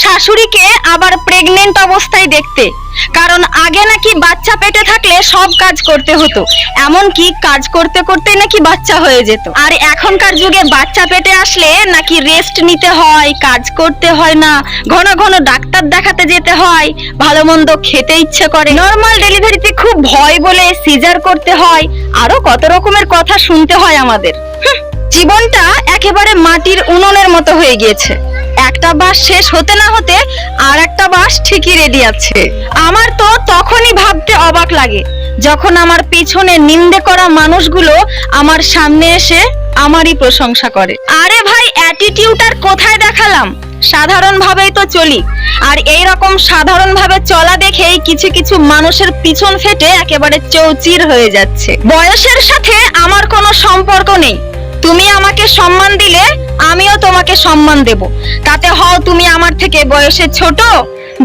শাশুড়িকে আবার প্রেগনেন্ট অবস্থায় দেখতে। কারণ আগে নাকি বাচ্চা পেটে থাকলে সব কাজ করতে হতো। এমনকি কাজ করতে করতে নাকি বাচ্চা হয়ে যেত। আর এখনকার যুগে বাচ্চা পেটে আসলে নাকি রেস্ট নিতে হয়, কাজ করতে হয় না, ঘন ঘন ডাক্তার দেখাতে যেতে হয়, ভালো মন্দ খেতে ইচ্ছে করে। নর্মাল ডেলিভারিতে খুব ভয় বলে সিজার করতে হয়, আরও কত রকমের কথা শুনতে হয় আমাদের। জীবনটা একেবারে মাটির উনুনের মতো হয়ে গিয়েছে। একটা বাস শেষ হতে না হতে আর একটা বাস ঠিকই রেডি আছে। আমার তো তখনই ভাবতে অবাক লাগে, যখন আমার পিছনে নিন্দে করা মানুষগুলো আমার সামনে এসে আমারই প্রশংসা করে। আরে ভাই অ্যাটিটিউড আর কোথায় দেখালাম? সাধারণ ভাবেই তো চলি, আর এই রকম সাধারণ ভাবে চলা দেখেই কিছু কিছু মানুষের পিছন ফেটে একেবারে চৌচির হয়ে যাচ্ছে। বয়সের সাথে আমার কোনো সম্পর্ক নেই তুমি আমাকে সম্মান দিলে, আমিও তোমাকে সম্মান দেব। তাতে হও তুমি আমার থেকে বয়সে ছোট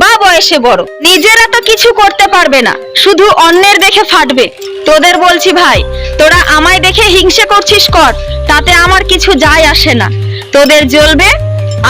বা বয়সে বড়। নিজেরা তো কিছু করতে পারবে না, শুধু অন্যের দেখে ফাটবে। তোদের বলছি ভাই, তোরা আমায় দেখে হিংসে করছিস কর, তাতে আমার কিছু যায় আসে না। তোদের জ্বলবে,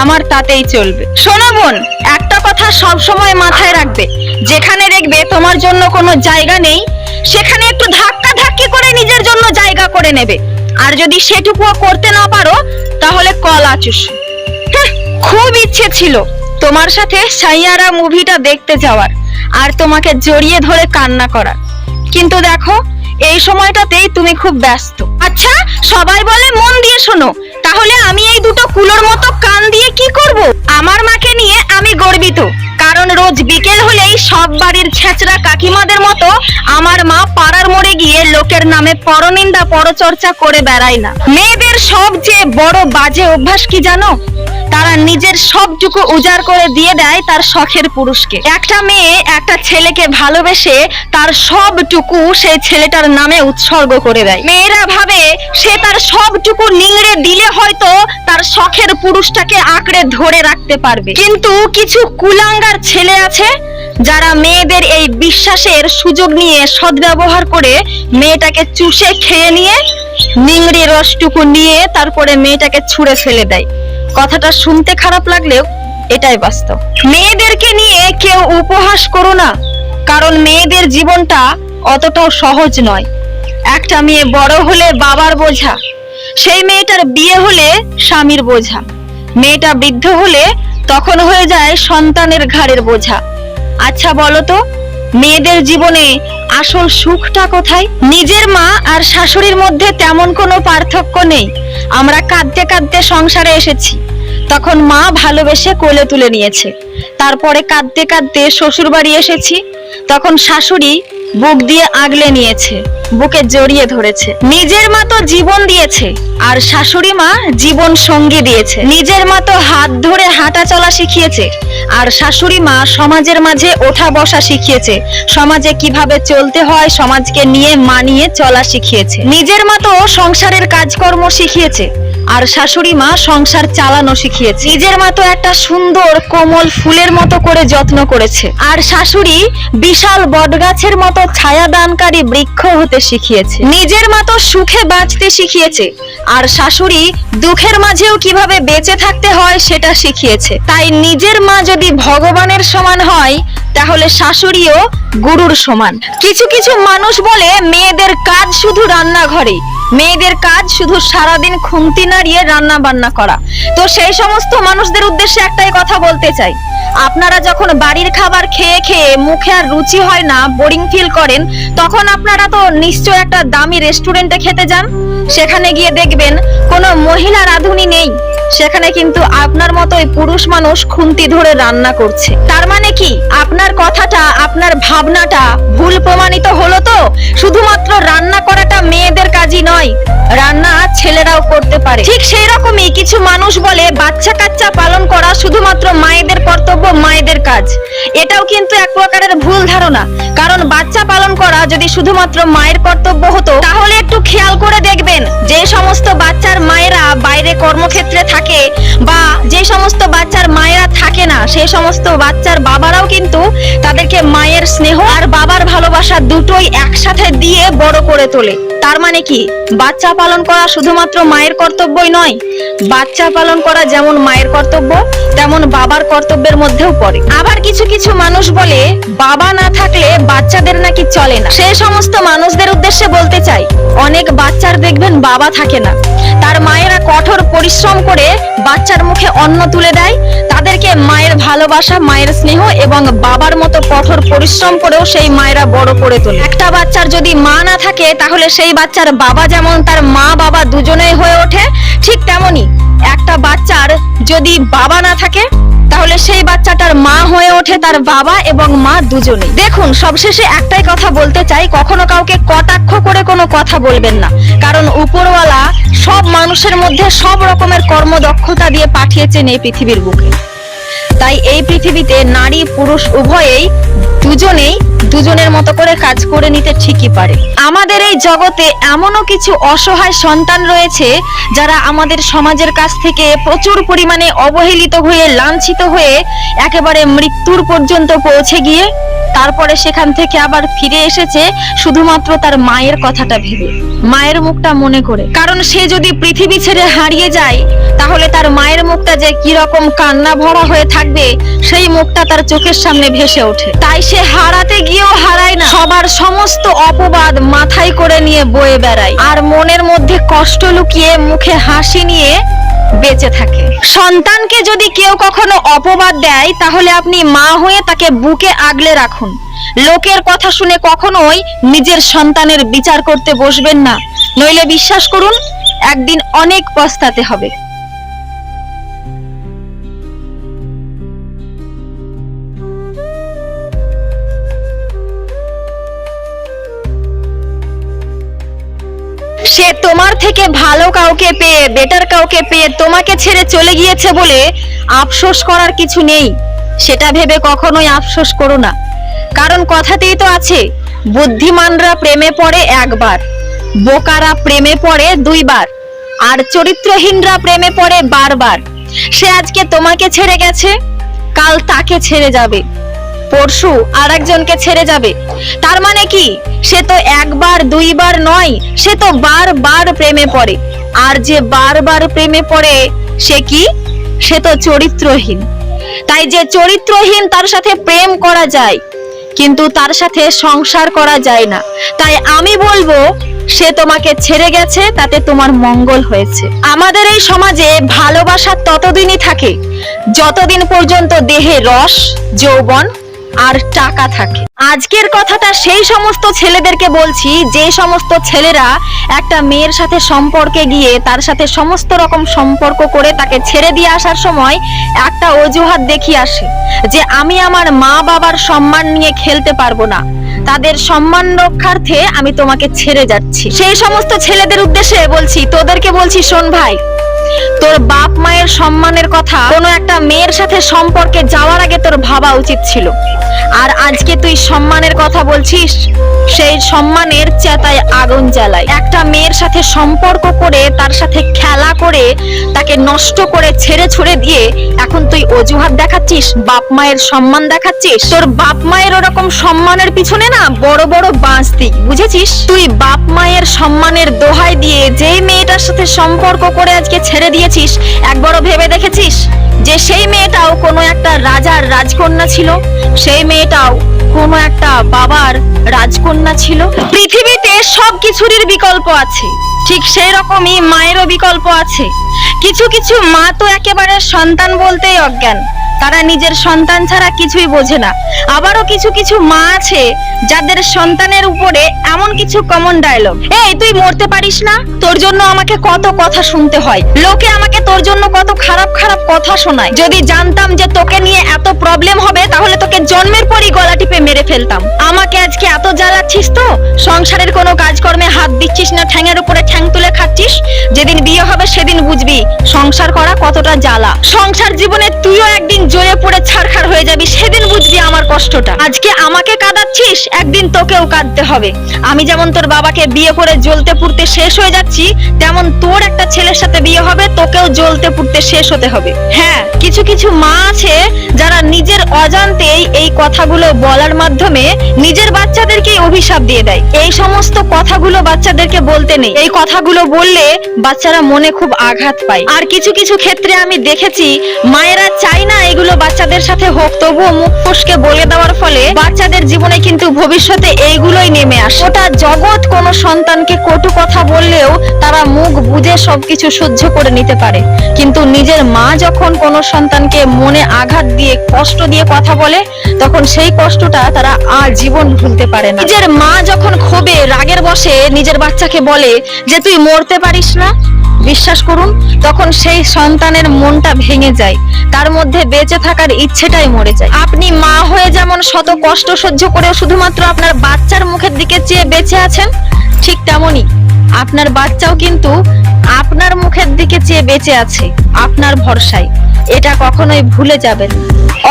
আমার তাতেই চলবে। শোনো বোন, একটা কথা সব সময় মাথায় রাখবে। যেখানে দেখবে তোমার জন্য কোনো জায়গা নেই, সেখানে একটু ধাক্কা ধাক্কি করে নিজের জন্য জায়গা করে নেবে। আর যদি সেটুকুও করতে না পারো তাহলে কল আচুস হ্যাঁ, খুব ইচ্ছে ছিল তোমার সাথে সাইয়ারা মুভিটা দেখতে যাওয়ার আর তোমাকে জড়িয়ে ধরে কান্না করার। কিন্তু দেখো এই সময়টাতেই তুমি খুব ব্যস্ত। আচ্ছা সবাই বলে মন দিয়ে শোনো। তাহলে আমি এই দুটো কুলোর মতো কান দিয়ে কি করব? আমার মাকে নিয়ে আমি গর্বিত, কারণ রোজ বিকেল হলেই সব বাড়ির ছেঁচড়া কাকিমাদের মতো আমার মা পাড়ার মোড়ে গিয়ে লোকের নামে পরনিন্দা পরচর্চা করে বেড়ায় না। মেয়েদের সবচেয়ে বড় বাজে অভ্যাস কি জানো? তারা নিজের সবটুকু উজাড় করে দিয়ে দেয় তার শখের পুরুষকে। একটা মেয়ে একটা ছেলেকে ভালোবেসে তার সবটুকু সেই ছেলেটার নামে উৎসর্গ করে দেয়। মেয়েরা ভাবে সে তার সবটুকু নিংড়ে দিলে হয়তো তার শখের পুরুষটাকে আঁকড়ে ধরে রাখতে পারবে। কিন্তু কিছু কুলাঙ্গার ছেলে আছে যারা মেয়েদের এই বিশ্বাসের সুযোগ নিয়ে সদ্ব্যবহার করে মেয়েটাকে চুষে খেয়ে নিয়ে, নিংড়ি রসটুকু নিয়ে তারপরে মেয়েটাকে ছুঁড়ে ফেলে দেয়। কথাটা শুনতে খারাপ লাগলেও এটাই বাস্তব। মেয়েদেরকে নিয়ে কেউ উপহাস করো না, কারণ মেয়েদের জীবনটা অতটাও সহজ নয়। একটা মেয়ে বড় হলে বাবার বোঝা সেই মেয়েটার বিয়ে হলে স্বামীর বোঝা। মেয়েটা বৃদ্ধ হলে তখন হয়ে যায় সন্তানের ঘাড়ের বোঝা। আচ্ছা বলো তো, মেয়েদের জীবনে আসল সুখটা কোথায়? নিজের মা আর শাশুড়ির মধ্যে তেমন কোনো পার্থক্য নেই। আমরা কাঁদতে কাঁদতে সংসারে এসেছি। তখন মা ভালোবেসে কোলে তুলে নিয়েছে। তারপরে কাঁদতে কাঁদতে শ্বশুর বাড়ি এসেছি। তখন শাশুড়ি বুক দিয়ে আগলে নিয়েছে, বুকে জড়িয়ে ধরেছে। নিজের মা তো জীবন দিয়েছে, আর শাশুড়ি মা জীবন সঙ্গী দিয়েছে। নিজের মা তো হাত ধরে হাঁটা চলা শিখিয়েছে, আর শাশুড়ি মা সমাজের মাঝে ওঠা বসা শিখিয়েছে। সমাজে কীভাবে চলতে হয়, সমাজকে নিয়ে মানিয়ে চলা শিখিয়েছে। নিজের মা তো সংসারের কাজকর্ম শিখিয়েছে আর শাশুড়ি মা সংসার চালানো শিখিয়েছে। নিজের মতো একটা সুন্দর কোমল ফুলের মতো করে যত্ন করেছে। আর শাশুড়ি বিশাল বটগাছের মতো ছায়া দানকারী বৃক্ষ হতে শিখিয়েছে। নিজের মতো সুখে বাঁচতে শিখিয়েছে। আর শাশুড়ি দুঃখের মাঝেও কীভাবে বেঁচে থাকতে হয় সেটা শিখিয়েছে। তাই নিজের মা যদি ভগবানের সমান হয়, তাহলে শাশুড়িও গুরুর সমান। কিছু কিছু মানুষ বলে মেয়েদের কাজ শুধু রান্নাঘরে মেয়েদের কাজ শুধু সারাদিন খুমতি নাড়িয়ে রান্না বান্না করা। তো সেই সমস্ত মানুষদের উদ্দেশ্যে একটাই কথা বলতে চাই। আপনারা যখন বাড়ির খাবার খেয়ে খেয়ে মুখে আর রুচি হয় না বোরিং ফিল করেন, তখন আপনারা তো নিশ্চয় একটা দামি রেস্টুরেন্টে খেতে যান। সেখানে গিয়ে দেখবেন কোনো মহিলা রাঁধুনি নেই। সেখানে কিন্তু আপনার মতোই পুরুষ মানুষ খুন্তি ধরে রান্না করছে। তার মানে কি? আপনার কথাটা, আপনার ভাবনাটা ভুল প্রমাণিত হলো তো? শুধুমাত্র রান্না করাটা মেয়েদের কাজই নয়, রান্না ছেলেরাও করতে পারে। ঠিক সেই রকমই কিছু মানুষ বলে বাচ্চা কাচ্চা পালন করা শুধুমাত্র মায়েদের কর্তব্য, মায়েদের কাজ। এটাও কিন্তু এক প্রকারের ভুল ধারণা। কারণ বাচ্চা পালন করা যদি শুধুমাত্র মায়ের কর্তব্য হতো, তাহলে একটু খেয়াল করে দেখবেন, যে সমস্ত কর্মক্ষেত্রে থাকে বা যে সমস্ত বাচ্চার মায়েরা থাকে না সেই সমস্ত বাচ্চার বাবারাও কিন্তু তাদেরকে মায়ের স্নেহ আর বাবার ভালোবাসা দুটোই একসাথে দিয়ে বড় করে তোলে। তার মানে কি? বাচ্চা পালন করা শুধুমাত্র মায়ের কর্তব্যই নয়, বাচ্চা পালন করা যেমন মায়ের কর্তব্য, তেমন বাবার কর্তব্যের মধ্যেও পড়ে। আবার কিছু কিছু মানুষ বলে, বাবা না থাকলে বাচ্চাদের নাকি চলে না। সেই সমস্ত মানুষদের উদ্দেশ্যে বলতে চাই, অনেক বাচ্চার দেখবেন বাবা থাকে না। তার মায়েরা কঠোর পরিশ্রম করে বাচ্চার মুখে অন্ন তুলে দেয়। তাদেরকে মায়ের ভালোবাসা, মায়ের স্নেহ এবং বাবার মতো কঠোর পরিশ্রম করেও সেই মায়েরা বড় করে তোলে। একটা বাচ্চার যদি মা না থাকে, তাহলে সেই বাচ্চার বাবা যেমন তার মা বাবা দুজনেই হয়ে ওঠে ঠিক তেমনি একটা বাচ্চার যদি বাবা না থাকে, তাহলে সেই বাচ্চাটার মা হয়ে ওঠে তার বাবা এবং মা দুজনেই। দেখুন, সবশেষে একটাই কথা বলতে চাই, কখনো কাউকে কটাক্ষ করে কোনো কথা বলবেন না। কারণ উপরওয়ালা সব মানুষের মধ্যে সব রকমের কর্মদক্ষতা দিয়ে পাঠিয়েছেন এই পৃথিবীর বুকে। তাই এই পৃথিবীতে নারী পুরুষ উভয়েই দুজনেই দুজনের মতো করে কাজ করে নিতে ঠিকই পারে। আমাদের এই জগতে এমনও কিছু অসহায় সন্তান রয়েছে যারা আমাদের সমাজের কাছ থেকে প্রচুর পরিমাণে অবহেলিত হয়ে, লাঞ্ছিত হয়ে একেবারে মৃত্যুর পর্যন্ত পৌঁছে গিয়ে তারপরে সেখান থেকে আবার ফিরে এসেছে শুধুমাত্র তার মায়ের কথাটা ভেবে। মায়ের মুখটা মনে করে। কারণ সে যদি পৃথিবী ছেড়ে হারিয়ে যায়, তাহলে তার মায়ের মুখটা যে কি রকম কান্না ভরা হয়ে থাকবে, সেই মুখটা তার চোখের সামনে ভেসে ওঠে। তাই সে হারাতে গিয়েও হারায় না। সবার সমস্ত অপবাদ মাথায় করে নিয়ে বয়ে বেড়ায়। আর মনের মধ্যে কষ্ট লুকিয়ে মুখে হাসি নিয়ে বেঁচে থাকে। সন্তানকে যদি কেউ কখনো অপবাদ দেয়, তাহলে আপনি মা হয়ে তাকে বুকে আগলে রাখুন। লোকের কথা শুনে কখনোই নিজের সন্তানের বিচার করতে বসবেন না। নইলে বিশ্বাস করুন, একদিন অনেক পস্তাতে হবে। সে তোমার থেকে ভালো কাউকে পেয়ে বেটার কাউকে পেয়ে তোমাকে ছেড়ে চলে গিয়েছে বলে আফসোস করার কিছু নেই। সেটা ভেবে কখনোই আফসোস করো না। কারণ কথাতেই তো আছে, বুদ্ধিমানরা প্রেমে পড়ে একবার, বোকারা প্রেমে পড়ে দুইবার, আর চরিত্রহীনরা প্রেমে পড়ে বারবার। সে আজকে তোমাকে ছেড়ে গেছে, কাল তাকে ছেড়ে যাবে। পরশু আর একজনকে ছেড়ে যাবে। তার মানে কি? সে তো একবার, দুইবার নয়, সে তো বারবার প্রেমে পড়ে। আর যে বারবার প্রেমে পড়ে, সে কি? সে তো চরিত্রহীন। তাই যে চরিত্রহীন, তার সাথে প্রেম করা যায়, কিন্তু তার সাথে সংসার করা যায় না। তাই আমি বলব, সে তোমাকে ছেড়ে গেছে, তাতে তোমার মঙ্গল হয়েছে। আমাদের এই সমাজে ভালোবাসা ততদিনই থাকে, যতদিন পর্যন্ত দেহে রস, যৌবন আর টাকা থাকে। আজকের কথাটা সেই সমস্ত ছেলেদেরকে বলছি, যে সমস্ত ছেলেরা একটা মেয়ের সাথে সম্পর্কে গিয়ে তার সাথে সমস্ত রকম সম্পর্ক করে তাকে ছেড়ে দিয়ে আসার সময় একটা অজুহাত দেখিয়ে আসে, যে আমি আমার মা বাবার সম্মান নিয়ে খেলতে পারব না। তাদের সম্মান রক্ষার্থে আমি তোমাকে ছেড়ে যাচ্ছি। সেই সমস্ত ছেলেদের উদ্দেশ্যে বলছি, তোদেরকে বলছি, শোন ভাই তোর বাপ মায়ের সম্মানের কথা কোনো একটা মেয়ের সাথে সম্পর্কে যাওয়ার আগে তোর ভাবা উচিত ছিল। আর আজকে তুই সম্মানের কথা বলছিস, সেই সম্মানের চেতায় আগুন জ্বালায়। একটা মেয়ের সাথে সম্পর্ক করে, তার সাথে খেলা করে, তাকে নষ্ট করে, ছেড়ে ছুড়ে দিয়ে এখন তুই অজুহাত দেখাচ্ছিস, বাপ মায়ের সম্মান দেখাচ্ছিস? তোর বাপ মায়ের ওরকম সম্মানের পিছনে না বড় বড় বাঁশ দিক বুঝেছিস? তুই বাপ মায়ের সম্মানের দোহাই দিয়ে যেই মেয়েটার সাথে সম্পর্ক করে আজকে ছেড়ে দিয়েছিস? একবারও ভেবে দেখেছিস যে সেই মেয়েটাও কোনো একটা রাজার রাজকন্যা ছিল? সেই মেয়েটাও কোনো একটা বাবার রাজকন্যা ছিল? পৃথিবীতে সব কিছুরই বিকল্প আছে। ঠিক সেই রকমই মায়েরও বিকল্প আছে। কিছু কিছু মা তো একেবারে সন্তান বলতেই অজ্ঞান। তারা নিজের সন্তান ছাড়া কিছুই বোঝে না। আবারও কিছু কিছু মা আছে, যাদের সন্তানের উপরে এমন কিছু কমন ডায়লগ এই, তুই মরতে পারিস না? তোর জন্য আমাকে কত কথা শুনতে হয়। লোকে আমাকে তোর জন্য কত খারাপ খারাপ কথা শোনায়। যদি জানতাম যে তোকে নিয়ে এত প্রবলেম হবে, তাহলে তোকে জন্মের পরই গলা টিপে মেরে ফেলতাম। আমাকে আজকে এত জ্বালাচ্ছিস তো? সংসারের কোনো কাজকর্মে হাত দিচ্ছিস না, ঠ্যাঙের উপরে ঠ্যাং তুলে খাচ্ছিস? যেদিন বিয়ে হবে, সেদিন বুঝবি, সংসার করা কতটা জ্বালা। সংসার জীবনে তুইও একদিন জ্বলে পড়ে ছারখার হয়ে যাবি, সেদিন বুঝবি আমার কষ্টটা। আজকে আমাকে কাঁদাচ্ছিস, একদিন তোকেও কাঁদতে হবে। আমি যেমন তোর বাবাকে বিয়ে করে জ্বলতে পুড়তে শেষ হয়ে যাচ্ছি, তেমন তোর একটা ছেলের সাথে বিয়ে হবে, তোকেও জ্বলতে পুড়তে শেষ হতে হবে। হ্যাঁ কিছু কিছু মা আছে যারা নিজের অজান্তেই এই কথাগুলো বলার মাধ্যমে নিজের বাচ্চাদেরকেই অভিশাপ দিয়ে দেয়। এই সমস্ত কথাগুলো বাচ্চাদেরকে বলতে নেই। এই কথাগুলো বললে বাচ্চারা মনে খুব আঘাত পায়। আর কিছু কিছু ক্ষেত্রে আমি দেখেছি, মায়েরা চায় না এগুলো বাচ্চাদের সাথে হোক, তবুও মুখ ফসকে বলে দেওয়ার ফলে বাচ্চাদের জীবনে কিন্তু ভবিষ্যতে এইগুলোই নেমে আসে। ওটা জগৎ কোনো সন্তানকে কটু কথা বললেও তারা মুখ বুঝে সবকিছু সহ্য করে নিতে পারে। কিন্তু নিজের মা যখন কোনো সন্তানকে মনে আঘাত দিয়ে, কষ্ট দিয়ে কথা বলে, তখন সেই কষ্টটা তারা আর জীবন ভুলতে পারে না। নিজের মা যখন ক্ষোভে, রাগের বসে নিজের বাচ্চাকে বলে যে, তুই মরতে পারিস না বিশ্বাস করুন, তখন সেই সন্তানের মনটা ভেঙে যায়। তার মধ্যে বেঁচে থাকার ইচ্ছেটাই মরে যায়। আপনি মা হয়ে যেমন শত কষ্ট সহ্য করে শুধুমাত্র আপনার বাচ্চার মুখের দিকে চেয়ে বেঁচে আছেন, ঠিক তেমনই আপনার বাচ্চাও কিন্তু আপনার মুখের দিকে চেয়ে বেঁচে আছে, আপনার ভরসায়। এটা কখনোই ভুলে যাবেন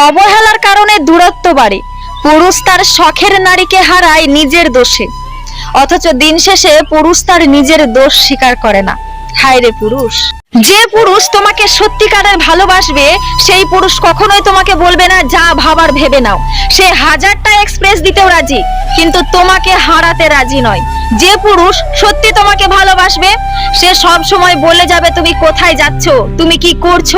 অবহেলার কারণে দূরত্ব বাড়ে। পুরুষ তার শখের নারীকে হারায় নিজের দোষে। অথচ দিন শেষে পুরুষ তার নিজের দোষ স্বীকার করে না। হায় রে পুরুষ। যে পুরুষ তোমাকে সত্যিকারের ভালোবাসবে, সেই পুরুষ কখনোই তোমাকে বলবে না, যা ভাবার ভেবে নাও। সে হাজারটা এক্সপ্রেস দিতেও রাজি, কিন্তু তোমাকে হারাতে রাজি নয়। যে পুরুষ সত্যি তোমাকে ভালোবাসবে, সে সব সময় বলে যাবে, তুমি কোথায় যাচ্ছ? তুমি কি করছ?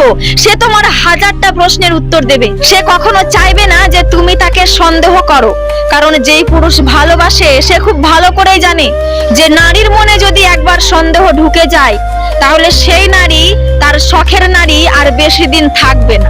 সে তোমার হাজারটা প্রশ্নের উত্তর দেবে। সে কখনো চাইবে না যে তুমি তাকে সন্দেহ করো, কারণ যেই পুরুষ ভালোবাসে, সে খুব ভালো করেই জানে যে নারীর মনে যদি একবার সন্দেহ ঢুকে যায় তাহলে সেই নারী তার শখের নারী আর বেশি দিন থাকবে না।